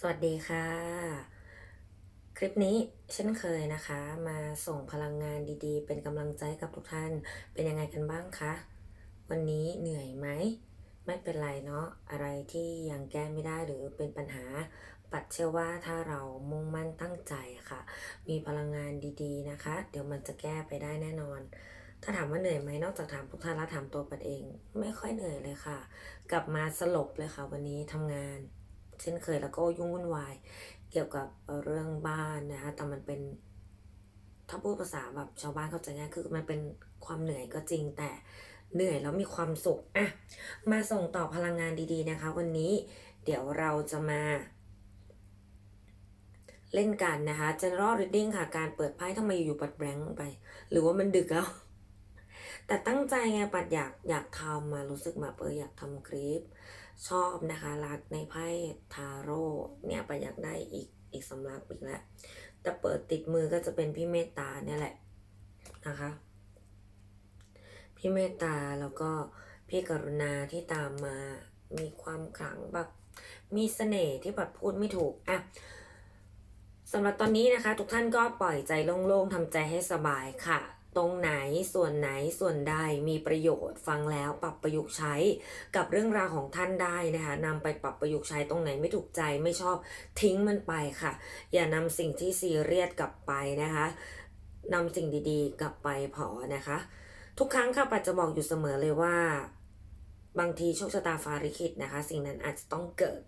สวัสดีค่ะ คลิปนี้เช่นเคยนะคะ มาส่งพลังงานดีๆ เป็นกำลังใจกับทุกท่านเป็นยังไงกันบ้างคะวันนี้เหนื่อยไหมไม่เป็นไรเนาะอะไรที่ยังแก้ไม่ได้หรือเป็นปัญหา ปัดเชื่อว่าถ้าเรามุ่งมั่นตั้งใจะค่ะ มีพลังงานดีๆนะคะ เดี๋ยวมันจะแก้ไปได้แน่นอนถ้าถามว่าเหนื่อยไหมนอกจากถามทุกท่านแล้วถามตัวปัดเอง ไม่ค่อยเหนื่อยเลยค่ะ กลับมาสลบเลยค่ะ วันนี้ทำงาน เช่นเคยแล้วก็ยุ่งวุ่นวาย เกี่ยวกับเรื่องบ้านนะคะแต่มันเป็นถ้าพูดภาษาแบบชาวบ้านเข้าใจง่ายคือมันเป็นความเหนื่อยก็จริงแต่เหนื่อยแล้วมีความสุขอะมาส่งต่อพลังงานดีๆนะคะ วันนี้เดี๋ยวเราจะมา เล่นกันนะคะ general reading ค่ะ การเปิดไพ่ทำไมอยู่ๆปัดแบงค์ไป หรือว่ามันดึกแล้ว แต่ตั้งใจไงปัดอยากอยากทำมารู้สึกแบบเอออยากทำคลิป ชอบนะคะรักในไพ่ทาโร่เนี่ยปัดอยากได้อีกอีกสำรับอีกแล้วแต่เปิดติดมือก็จะเป็นพี่เมตตาเนี่ยแหละนะคะ พี่เมตตาแล้วก็พี่กรุณาที่ตามมามีความขลังแบบมีเสน่ห์ที่ปัดพูดไม่ถูกอะสำหรับตอนนี้นะคะ ทุกท่านก็ปล่อยใจโล่งๆทำใจให้สบายค่ะ ตรงไหนส่วนไหนส่วนใดมีประโยชน์ฟังแล้วปรับประยุกต์ใช้กับเรื่องราวของท่านได้นะคะนำไปปรับประยุกต์ใช้ตรงไหนไม่ถูกใจไม่ชอบทิ้งมันไปค่ะ อย่านำสิ่งที่ซีเรียสกลับไปนะคะนำสิ่งดีๆ กลับไปพอนะคะ ทุกครั้งค่ะปัจจะบอกอยู่เสมอเลยว่า บางทีโชคชะตาฟาลิขิตนะคะ สิ่งนั้นอาจจะต้องเกิด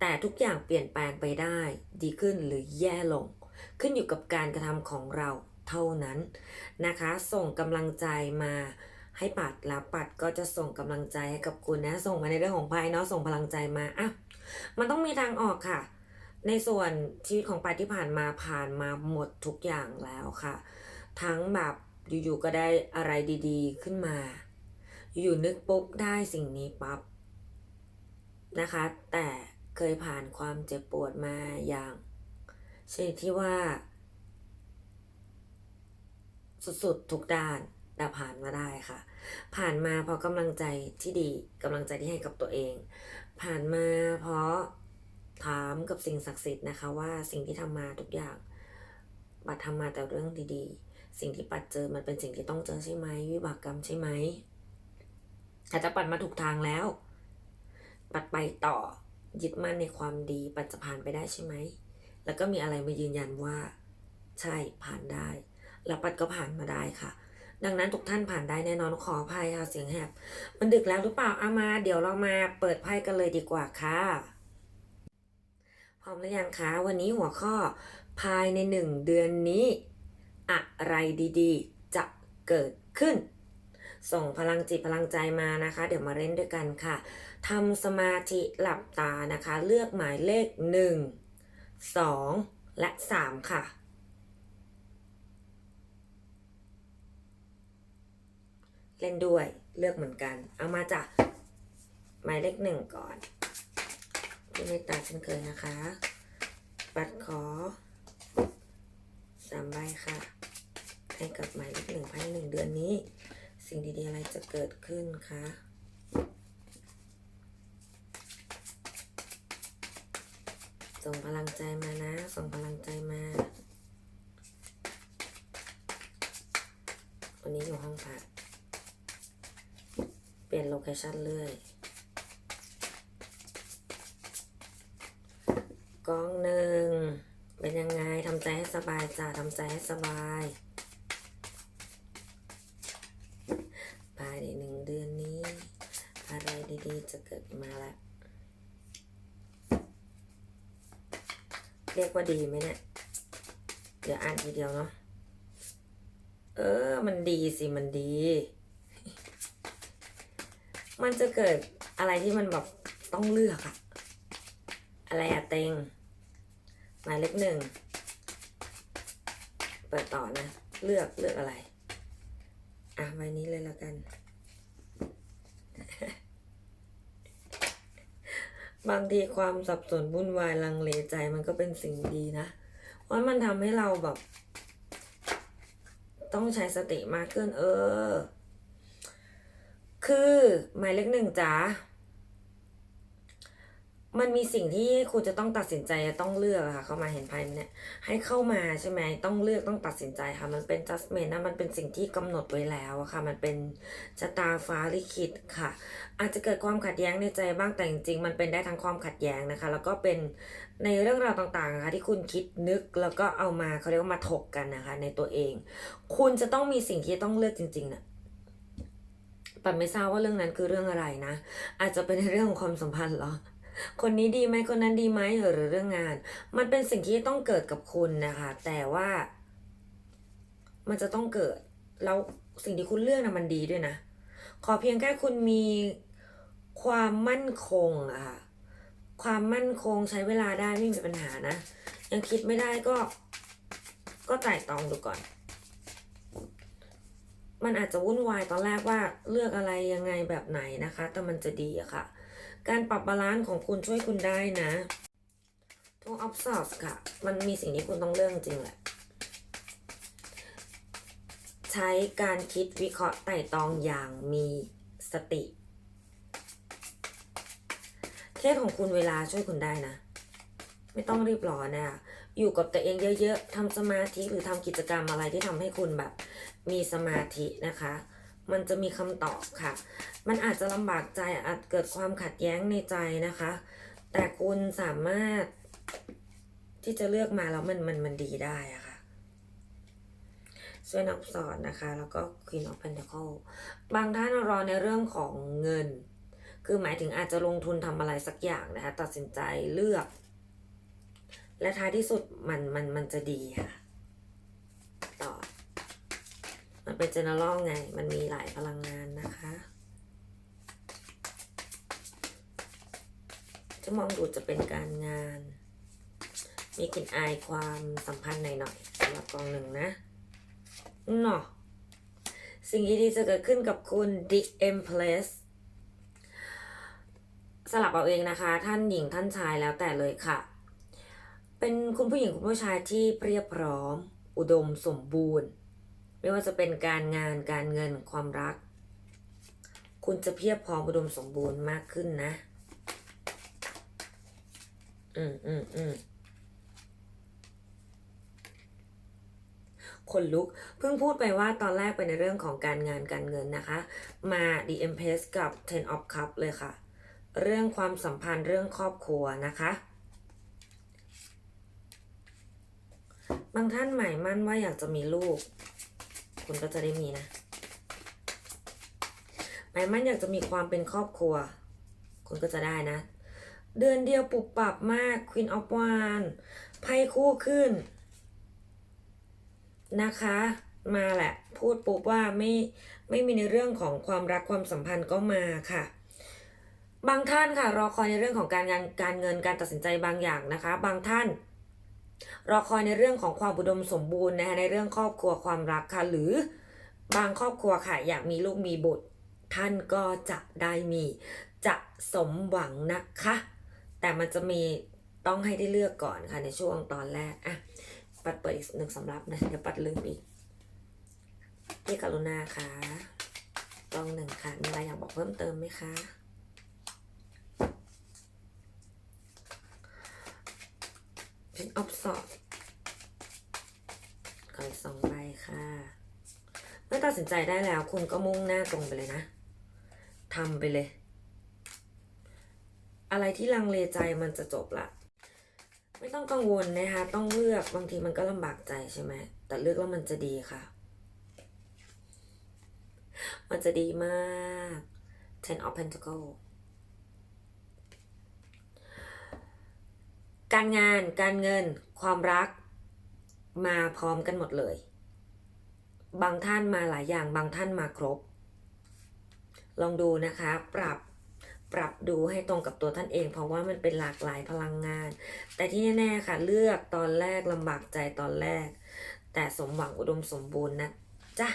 แต่ทุกอย่างเปลี่ยนแปลงไปได้ ดีขึ้นหรือแย่ลง ขึ้นอยู่กับการกระทำของเรา เท่านั้นนะคะ ส่งกำลังใจมาให้ปัดแล้วปัดก็จะส่งกำลังใจให้กับคุณนะ ส่งมาในเรื่องของภายเนาะส่งพลังใจมาอะมันต้องมีทางออกค่ะ ในส่วนชีวิตของปัดที่ผ่านมาผ่านมาหมดทุกอย่างแล้วค่ะ ทั้งแบบอยู่ๆก็ได้อะไรดีๆ ขึ้นมา อยู่นึกปุ๊บได้สิ่งนี้ปั๊บนะคะ แต่เคยผ่านความเจ็บปวดมาอย่างชนิดที่ว่า สุดๆ ทุกด้านแต่ผ่านมาได้ค่ะ ผ่านมาเพราะกำลังใจที่ดีกำลังใจที่ให้กับตัวเอง ผ่านมาเพราะถามกับสิ่งศักดิ์สิทธิ์นะคะว่าสิ่งที่ทำมาทุกอย่างปัดทำมาแต่เรื่องดีๆ สิ่งที่ปัดเจอมันเป็นสิ่งที่ต้องเจอใช่ไหมวิบากกรรมใช่ไหมอาจจะปัดมาถูกทางแล้ว ปัดไปต่อยึดมั่นในความดีปัดจะผ่านไปได้ใช่ไหม แล้วก็มีอะไรมายืนยันว่า ใช่ผ่านได้ แล้วปัดก็ผ่านมาได้ค่ะ ดังนั้นทุกท่านผ่านได้แน่นอนขออภัยค่ะเสียงแหบมันดึกแล้วหรือเปล่าเอามา เดี๋ยวเรามาเปิดไพ่กันเลยดีกว่าค่ะพร้อมหรือยังคะวันนี้หัวข้อภายในหนึ่งเดือนนี้ อะไรดีๆ จะเกิดขึ้น ส่งพลังจิตพลังใจมานะคะ เดี๋ยวมาเล่นด้วยกันค่ะทำสมาธิหลับตานะคะ เลือกหมายเลข 1 2 และ 3 ค่ะ เล่นด้วยเลือกเหมือนกัน เอามาจากหมายเลขหนึ่งก่อนพี่เมตตาเช่นเคยนะคะ ปัดขอสามใบค่ะ ให้กับหมายเลขหนึ่งภายในหนึ่งเดือนนี้ สิ่งดีๆอะไรจะเกิดขึ้นคะส่งพลังใจมานะ ส่งพลังใจมา วันนี้อยู่ห้องพัก ลี่ยนโลเคชันเรื่อยกล้องหนึ่งเป็นยังไงทำใจให้สบายจ้าทำใจให้สบายภายในหนึ่งเดือนนี้ อะไรดีๆ จะเกิดมาละเรียกว่าดีไหมเนี่ยเดี๋ยวอ่านทีเดียวเนาะเออ มันดีสิ มันดี มันจะเกิดอะไรที่มันแบบต้องเลือกอะอะไรอะเต็งหมายเลขหนึ่งเปิดต่อนะ เลือกเลือกอะไร อะใบนี้เลยแล้วกัน บางทีความสับสนวุ่นวายลังเลใจมันก็เป็นสิ่งดีนะว่ามันทำให้เราแบบ ต้องใช้สติมากขึ้น เออ คือหมายเลขหนึ่งจ๋ามันมีสิ่งที่คุณจะต้องตัดสินใจต้องเลือกค่ะ เข้ามาเห็นไพ่เนี่ย ให้เข้ามาใช่ไหมต้องเลือกต้องตัดสินใจค่ะ มันเป็น judgment นะมันเป็นสิ่งที่กำหนดไว้แล้วอะค่ะ มันเป็นชะตาฟ้าลิขิตค่ะ อาจจะเกิดความขัดแย้งในใจบ้างแต่จริงๆมันเป็นได้ทั้งความขัดแย้งนะคะ แล้วก็เป็นในเรื่องราวต่างๆนะคะที่คุณคิดนึกแล้วก็เอามาเขาเรียกว่ามาถกกันนะคะ ในตัวเอง คุณจะต้องมีสิ่งที่ต้องเลือกจริงๆนะ ปันไม่ทราบว่าเรื่องนั้นคือเรื่องอะไรนะ อาจจะเป็นเรื่องของความสัมพันธ์เหรอ คนนี้ดีไหมคนนั้นดีไหมหรือเรื่องงาน มันเป็นสิ่งที่ต้องเกิดกับคุณนะคะ แต่ว่ามันจะต้องเกิด แล้วสิ่งที่คุณเลือกนะมันดีด้วยนะ ขอเพียงแค่คุณมีความมั่นคงอะค่ะ ความมั่นคงใช้เวลาได้ไม่มีปัญหานะ ยังคิดไม่ได้ก็ ก็ไต่ตองดูก่อน มันอาจจะวุ่นวายตอนแรกว่าเลือกอะไรยังไงแบบไหนนะคะ แต่มันจะดีอะค่ะ การปรับบาลานซ์ของคุณช่วยคุณได้นะทุกออฟซอฟค่ะ มันมีสิ่งที่คุณต้องเลือกจริงแหละ ใช้การคิดวิเคราะห์ไต่ตรองอย่างมีสติเทพของคุณเวลาช่วยคุณได้นะ ไม่ต้องรีบร้อนนะคะ อยู่กับตัวเองเยอะๆทำสมาธิหรือทำกิจกรรมอะไรที่ทำให้คุณแบบ มีสมาธินะคะ มันจะมีคำตอบค่ะ มันอาจจะลำบากใจอาจเกิดความขัดแย้งในใจนะคะ แต่คุณสามารถที่จะเลือกมาแล้วมันมันมันดีได้อะค่ะช่วยนับสอนนะคะ แล้วก็ Queen of Pentacle บางท่านรอในเรื่องของเงิน คือหมายถึงอาจจะลงทุนทำอะไรสักอย่างนะคะ ตัดสินใจเลือก และท้ายที่สุดมันมันมันจะดีค่ะ ต่อ มันเป็น general ไง มันมีหลายพลังงานนะคะ จะมองดูจะเป็นการงาน มีกลิ่นอายความสัมพันธ์หน่อยๆสำหรับกองหนึ่งนะเนาะสิ่งดีๆจะเกิดขึ้นกับคุณ The Empress สลับเอาเองนะคะ ท่านหญิงท่านชายแล้วแต่เลยค่ะ เป็นคุณผู้หญิงคุณผู้ชายที่เรียบพร้อม อุดมสมบูรณ์ ไม่ว่าจะเป็นการงานการเงินความรัก คุณจะเพียบพร้อมอุดมสมบูรณ์มากขึ้นนะ อืมอืมอืมคนลุก เพิ่งพูดไปว่าตอนแรกเป็นในเรื่องของการงานการเงินนะคะ มา The Empress กับ Ten of Cup เลยค่ะ เรื่องความสัมพันธ์เรื่องครอบครัวนะคะางท่านหมายมั่นว่าอยากจะมีลูก คุณก็จะได้มีนะ หมายมั่นอยากจะมีความเป็นครอบครัว คุณก็จะได้นะ เดือนเดียวปุบปรับมาก Queen of w a n d ไพ่คู่ขึ้น นะคะ มาแหละ พูดปุ๊บว่าไม่ไม่มีในเรื่องของความรักความสัมพันธ์ก็มาค่ะบางท่านค่ะรอคอยในเรื่องของการงานการเงินการตัดสินใจบางอย่างนะคะ บางท่าน รอคอยในเรื่องของความอุดมสมบูรณ์นะคะในเรื่องครอบครัวความรักค่ะหรือบางครอบครัวค่ะอยากมีลูกมีบุตร ท่านก็จะได้มีจะสมหวังนะคะ แต่มันจะมีต้องให้ได้เลือกก่อนค่ะในช่วงตอนแรกอะปัดเปิดอีกหนึ่งสำรับนะเดี๋ยวปัดลืมอีกพี่กรุณาค่ะกล้องหนึ่งค่ะมีอะไรอยากบอกเพิ่มเติมไหมคะ เป็นออฟสอบขออีกสองใบค่ะ เมื่อตัดสินใจได้แล้วคุณก็มุ่งหน้าตรงไปเลยนะทำไปเลย อะไรที่ลังเลใจมันจะจบละไม่ต้องกังวลนะคะ ต้องเลือกบางทีมันก็ลำบากใจใช่ไหมแต่เลือกแล้วมันจะดีค่ะ มันจะดีมาก Ten of Pentacle การงาน การเงิน ความรัก มาพร้อมกันหมดเลย บางท่านมาหลายอย่าง บางท่านมาครบ ลองดูนะคะ ปรับ ปรับดูให้ตรงกับตัวท่านเอง เพราะว่ามันเป็นหลากหลายพลังงาน แต่ที่แน่ๆค่ะ เลือกตอนแรกลำบากใจตอนแรก แต่สมหวังอุดมสมบูรณ์นะจ๊ะ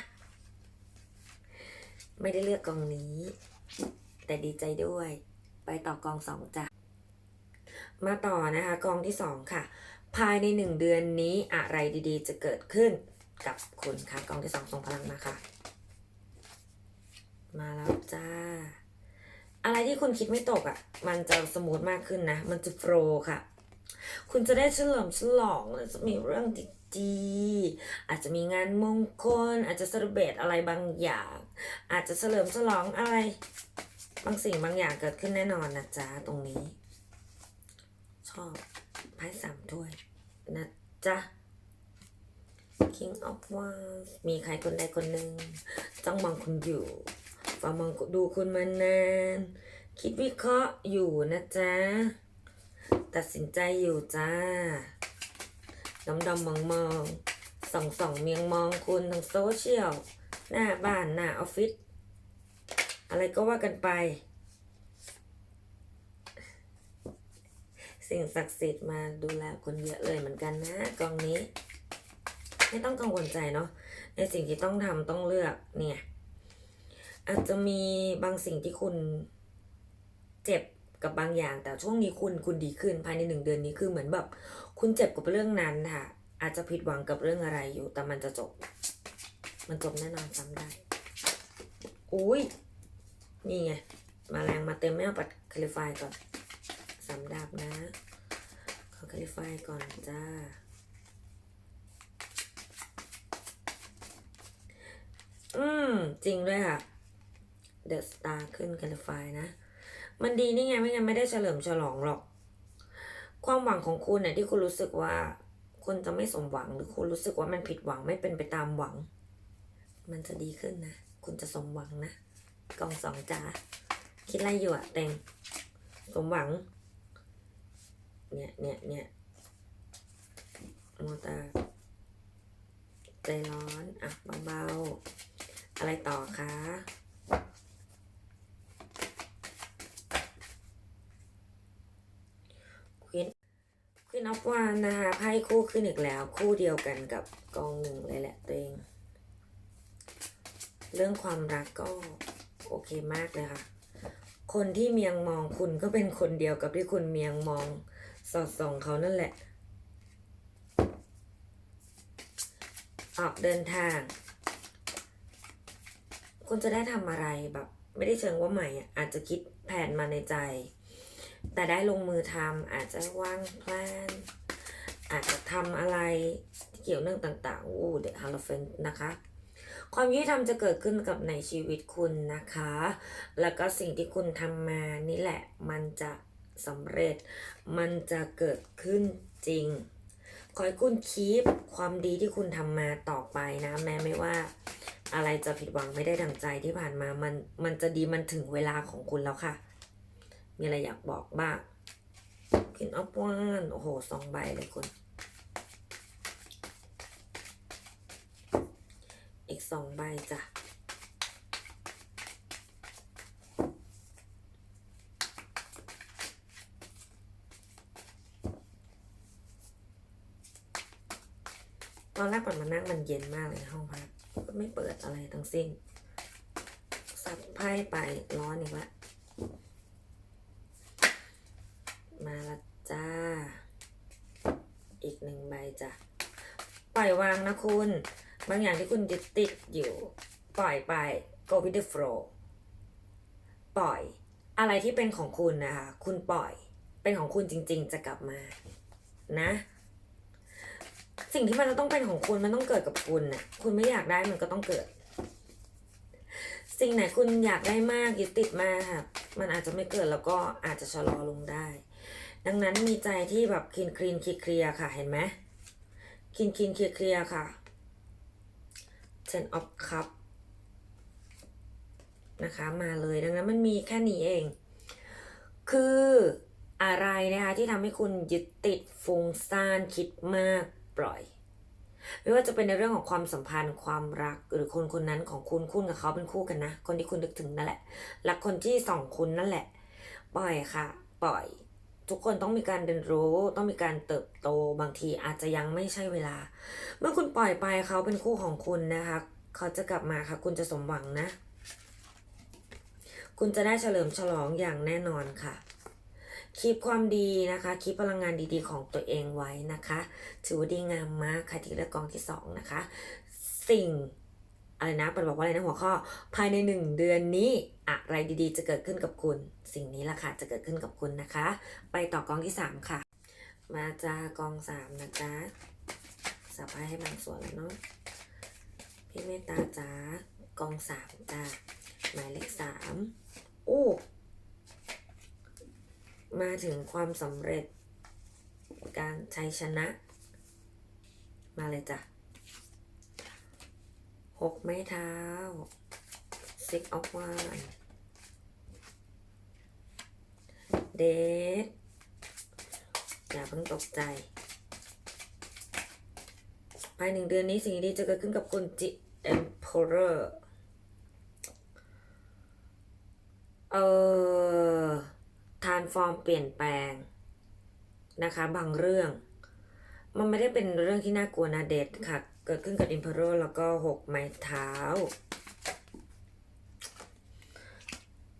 ไม่ได้เลือกกองนี้ แต่ดีใจด้วย ไปต่อกองสองจ้ะ มาต่อนะคะกองที่สองค่ะ ภายในหนึ่งเดือนนี้อะไรดีๆ จะเกิดขึ้นกับคุณค่ะกองที่สองส่งพลังมาค่ะ มาแล้วจ้า อะไรที่คุณคิดไม่ตกอะ่ะ มันจะสมูทมากขึ้นนะ มันจะโฟล์ค่ะ คุณจะได้เฉลิมฉลองและจะมีเรื่องดีๆอาจจะมีงานมงคล อาจจะเซเลบรตอะไรบางอย่าง อาจจะเฉลิมฉลองอะไรบางสิ่งบางอย่างเกิดขึ้นแน่นอนนะจ๊ะตรงนี้ ชอบไพ่สามถ้วยนะจ๊ะ King of Wands มีใครคนใดคนหนึ่งจ้องมองคุณอยู่ฟังมองดูคุณมานาน คิดวิเคราะห์อยู่นะจ๊ะ ตัดสินใจอยู่จ้าดำดำมองมองส่องส่องเมียงมองคุณทางโซเชียล หน้าบ้าน หน้าออฟฟิศอะไรก็ว่ากันไป สิ่งศักดิ์สิทธิ์มาดูแลคุณเยอะเลยเหมือนกันนะกองนี้ ไม่ต้องกังวลใจเนาะในสิ่งที่ต้องทำต้องเลือกเนี่ย อาจจะมีบางสิ่งที่คุณเจ็บกับบางอย่าง แต่ช่วงนี้คุณคุณดีขึ้นภายในหนึ่งเดือนนี้คือเหมือนแบบ คุณเจ็บกับเรื่องนั้นค่ะ อาจจะผิดหวังกับเรื่องอะไรอยู่ แต่มันจะจบ มันจบแน่นอนจำได้อุ้ยนี่ไง มาแรงมาเต็มไม่เอาปัดคลิฟายก่อน สามดาบนะ ขอคลิฟายก่อนจ้า อืม จริงด้วยค่ะ เดอะสตาร์ขึ้นแคลิฟายนะ มันดีนี่ไง ไม่งั้นไม่ได้เฉลิมฉลองหรอก ความหวังของคุณเนี่ยที่คุณรู้สึกว่าคุณจะไม่สมหวังหรือคุณรู้สึกว่ามันผิดหวังไม่เป็นไปตามหวัง มันจะดีขึ้นนะ คุณจะสมหวังนะกองสองจ๋าคิดอะไรอยู่อะเต็งสมหวัง เนี่ยเนี่ยเนี่ยโมตาใจร้อน อะเบาๆ อะไรต่อคะควีนควีนออฟวานนะคะไพ่คู่ขึ้นอีกแล้ว คู่เดียวกันกับกองหนึ่งเลยแหละตัวเอง เรื่องความรักก็โอเคมากเลยค่ะ คนที่เมียงมองคุณก็เป็นคนเดียวกับที่คุณเมียงมอง สอดส่องเขานั่นแหละ ออกเดินทาง คุณจะได้ทำอะไรแบบ ไม่ได้เชิงว่าใหม่อาจจะคิดแผนมาในใจ แต่ได้ลงมือทำอาจจะวางแผนอาจจะทำอะไรที่เกี่ยวเนื่องต่างๆอู้เดอะฮาร์เฟนนะคะความยุติธรรมจะเกิดขึ้นกับในชีวิตคุณนะคะ แล้วก็สิ่งที่คุณทำมานี่แหละมันจะ สำเร็จ มันจะเกิดขึ้นจริง ขอให้คุณคีปความดีที่คุณทำมาต่อไปนะ แม้ไม่ว่า อะไรจะผิดหวังไม่ได้ดังใจที่ผ่านมา มันมันจะดีมันถึงเวลาของคุณแล้วค่ะ มีอะไรอยากบอกบ้างกินออฟวานโอ้โหสองใบเลยคุณ อีกสองใบจ้ะ อนแรกปัดมานั่งมันเย็นมากเลยห้องพักก็ไม่เปิดอะไรทั้งสิ้น สับไพ่ไปร้อนอีกล้วมาละจ้า อีกหนึ่งใบจ้ะ ปล่อยวางนะคุณ บางอย่างที่คุณยึดติดอยู่ ปล่อยไป go with the flow ปล่อย อะไรที่เป็นของคุณนะคะ คุณปล่อย เป็นของคุณจริง ๆ จะกลับมา นะ สิ่งที่มันจะต้องเป็นของคุณมันต้องเกิดกับคุณน่ะ คุณไม่อยากได้มันก็ต้องเกิด สิ่งไหนคุณอยากได้มากยึดติดมากค่ะ มันอาจจะไม่เกิดแล้วก็อาจจะชะลอลงได้ ดังนั้นมีใจที่แบบคลีนคลีนเคลียร์ค่ะ เห็นไหมคลีนคลีนเคลียร์เคลียร์ค่ะ ten of cup นะคะมาเลยดังนั้นมันมีแค่นี้เอง คืออะไรนะคะที่ทำให้คุณยึดติดฟุ้งซ่านคิดมาก ปล่อย ไม่ว่าจะเป็นในเรื่องของความสัมพันธ์ความรักหรือคนคนนั้นของคุณคุณกับเขาเป็นคู่กันนะ คนที่คุณนึกถึงนั่นแหละรักคนที่สองคุณนั่นแหละ ปล่อยค่ะ ปล่อย ทุกคนต้องมีการเรียนรู้ ต้องมีการเติบโตบางทีอาจจะยังไม่ใช่เวลา เมื่อคุณปล่อยไปเขาเป็นคู่ของคุณนะคะ เขาจะกลับมาค่ะ คุณจะสมหวังนะ คุณจะได้เฉลิมฉลองอย่างแน่นอนค่ะ คีบความดีนะคะ คีบพลังงานดีๆของตัวเองไว้นะคะ ถือว่าดีงามมากค่ะที่เลือกกองที่สองนะคะ สิ่งอะไรนะเปันบอกว่าอะไรนะหัวข้อ ภายในหนึ่งเดือนนี้อะไรดีๆ จะเกิดขึ้นกับคุณ สิ่งนี้ละค่ะจะเกิดขึ้นกับคุณนะคะ ไปต่อกองที่สามค่ะ มาจากองสามนะจ๊ะสับไพ่ให้บางส่วนแล้วเนาะพี่เมตตาจ้ากองสามจ้าหมายเลขสามโอ้ มาถึงความสำเร็จ การชัยชนะ มาเลยจ้ะหกไม้เท้า six of one เดทอย่าเพิ่งตกใจ ภายหนึ่งเดือนนี้สิ่งดีๆจะเกิดขึ้นกับคุณจิ Emperor เอ่อ ทานฟอร์มเปลี่ยนแปลงนะคะ บางเรื่อง มันไม่ได้เป็นเรื่องที่น่ากลัวนะเดทค่ะ เกิดขึ้นกับ Emperor แล้วก็หกไม้เท้า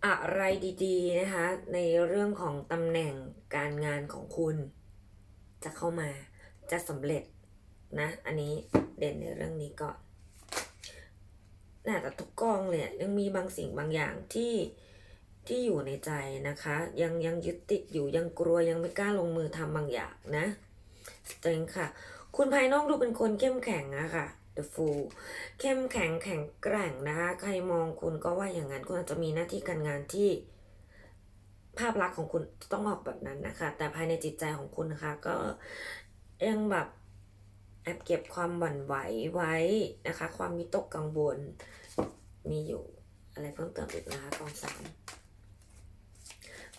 อะไรดีๆนะคะ ในเรื่องของตำแหน่งการงานของคุณ จะเข้ามาจะสำเร็จนะ อันนี้เด่นในเรื่องนี้ก่อนน่าแต่ทุกกองเลยยังมีบางสิ่งบางอย่างที่ ที่อยู่ในใจนะคะ ยังยังยึดติดอยู่ยังกลัวยังไม่กล้าลงมือทำบางอย่างนะสเตรงค่ะ คุณภายนอกดูเป็นคนเข้มแข็งอะค่ะ The Fool เข้มแข็งแข็งแกร่งนะคะใครมองคุณก็ว่าอย่างนั้นคุณอาจจะมีหน้าที่การงานที่ ภาพลักษณ์ของคุณต้องออกแบบนั้นนะคะ แต่ภายในจิตใจของคุณนะคะ ก็ยังแบบแอบเก็บความหวั่นไหวไว้นะคะ ความมิตกกังวลมีอยู่อะไรเพิ่มเติมอีกนะคะกองสาม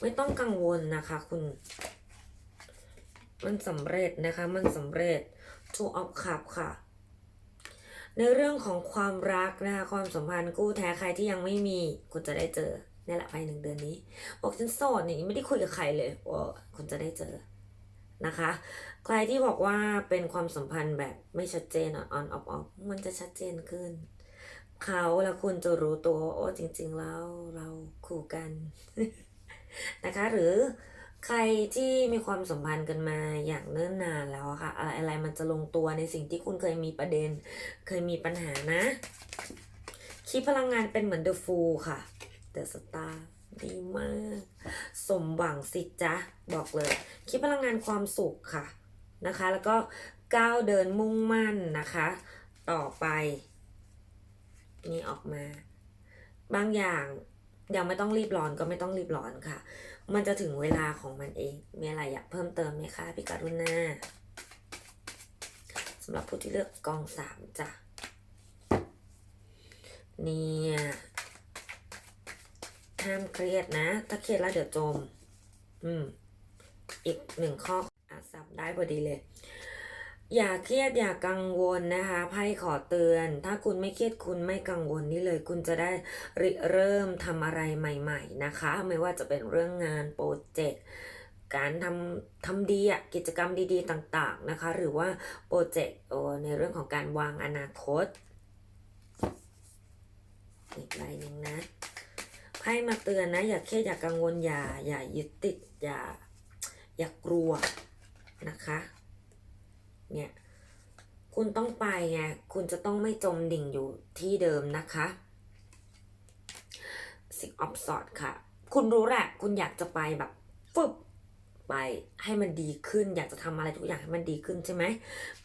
ไม่ต้องกังวลนะคะคุณ มันสำเร็จนะคะ มันสำเร็จ two of cup ค่ะ ในเรื่องของความรักนะคะ ความสัมพันธ์กู้แท้ใครที่ยังไม่มี คุณจะได้เจอนี่แหละภายหนึ่งเดือนนี้ บอกฉันโสดนี่ไม่ได้คุยกับใครเลยว่าคุณจะได้เจอนะคะ ใครที่บอกว่าเป็นความสัมพันธ์แบบไม่ชัดเจนอ่อนออฟออฟมันจะชัดเจนขึ้น เขาและคุณจะรู้ตัวว่าโอ้จริง ๆ แล้วเราคู่กัน นะคะ หรือใครที่มีความสัมพันธ์กันมาอย่างเนิ่นนานแล้วค่ะ อะไรอะไรมันจะลงตัวในสิ่งที่คุณเคยมีประเด็น เคยมีปัญหานะคิดพลังงานเป็นเหมือนเดอะฟูลค่ะเดอะสตาร์ดีมาก สมหวังสิจ๊ะ บอกเลย คิดพลังงานความสุขค่ะนะคะ แล้วก็ก้าวเดินมุ่งมั่นนะคะ ต่อไป นี่ออกมา บางอย่าง ยังไม่ต้องรีบร้อนก็ไม่ต้องรีบร้อนค่ะ มันจะถึงเวลาของมันเอง มีอะไรอยากเพิ่มเติมไหมคะพี่การุณาสำหรับผู้ที่เลือกกองสามจ้ะ เนี่ยห้ามเครียดนะ ถ้าเครียดแล้วเดี๋ยวจม อืม อีกหนึ่งข้ออะสับได้พอดีเลย อย่าเครียดอย่ากังวลนะคะไพ่ขอเตือน ถ้าคุณไม่เครียดคุณไม่กังวลนี่เลย คุณจะได้ริเริ่มทำอะไรใหม่ ๆนะคะ ไม่ว่าจะเป็นเรื่องงานโปรเจกต์การทำทำดีอะกิจกรรมดีๆต่างๆนะคะ หรือว่าโปรเจกต์ในเรื่องของการวางอนาคตอีกใบหนึ่งนะไพ่มาเตือนนะ อย่าเครียดอย่ากังวลอย่าอย่ายึดติดอย่าอย่ากลัวนะคะ เนี่ย คุณต้องไปไงคุณจะต้องไม่จมดิ่งอยู่ที่เดิมนะคะสิกออฟสอดค่ะ คุณรู้แหละ คุณอยากจะไปแบบฟึบไปให้มันดีขึ้น อยากจะทำอะไรทุกอย่างให้มันดีขึ้นใช่ไหม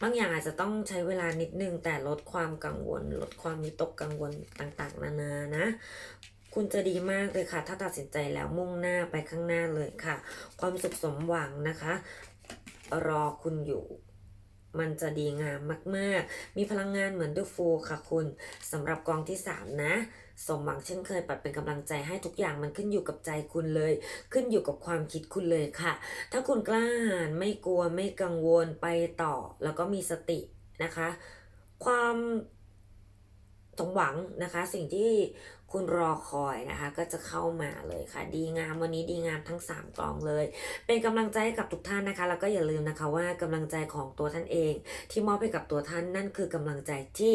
บางอย่างอาจจะต้องใช้เวลานิดนึง แต่ลดความกังวล ลดความวิตกกังวลต่างๆ นานานะ คุณจะดีมากเลยค่ะ ถ้าตัดสินใจแล้วมุ่งหน้าไปข้างหน้าเลยค่ะ ความสุขสมหวังนะคะ รอคุณอยู่ มันจะดีงามมากๆ มีพลังงานเหมือนดูฟูค่ะคุณสำหรับกองที่ 3 นะสมหวังเช่นเคยปัดเป็นกำลังใจให้ทุกอย่างมันขึ้นอยู่กับใจคุณเลย ขึ้นอยู่กับความคิดคุณเลยค่ะ ถ้าคุณกล้าหาญไม่กลัวไม่กังวลไปต่อ แล้วก็มีสตินะคะ ความสมหวังนะคะ สิ่งที่ คุณรอคอยนะคะ ก็จะเข้ามาเลยค่ะ ดีงามวันนี้ดีงามทั้ง 3กองเลย เป็นกำลังใจให้กับทุกท่านนะคะ แล้วก็อย่าลืมนะคะว่ากำลังใจของตัวท่านเอง ที่มอบให้กับตัวท่านนั่นคือกำลังใจที่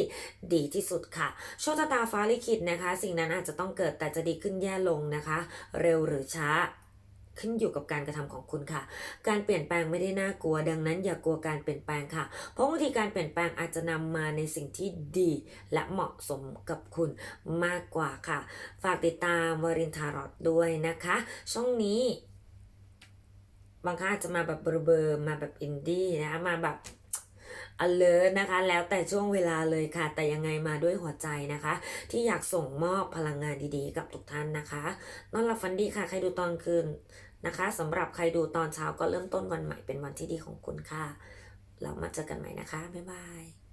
ดีที่สุดค่ะโชคชะตาฟ้าลิขิตนะคะ สิ่งนั้นอาจจะต้องเกิดแต่จะดีขึ้นแย่ลงนะคะ เร็วหรือช้า ขึ้นอยู่กับการกระทำของคุณค่ะ การเปลี่ยนแปลงไม่ได้น่ากลัว ดังนั้นอย่ากลัวการเปลี่ยนแปลงค่ะ เพราะบางทีการเปลี่ยนแปลงอาจจะนำมาในสิ่งที่ดี และเหมาะสมกับคุณมากกว่าค่ะ ฝากติดตามวารินทารอดด้วยนะคะ ช่องนี้ บางครั้งอาจจะมาแบบเบอร์ๆมาแบบอินดี้นะคะมาแบบ alert นะคะ แล้วแต่ช่วงเวลาเลยค่ะ แต่ยังไงมาด้วยหัวใจนะคะ ที่อยากส่งมอบพลังงานดีๆ กับทุกท่านนะคะ นอนหลับฝันดีค่ะ ใครดูตอนคืน นะคะสำหรับใครดูตอนเช้าก็เริ่มต้นวันใหม่เป็นวันที่ดีของคุณค่ะ เรามาเจอกันใหม่นะคะ บ๊ายบาย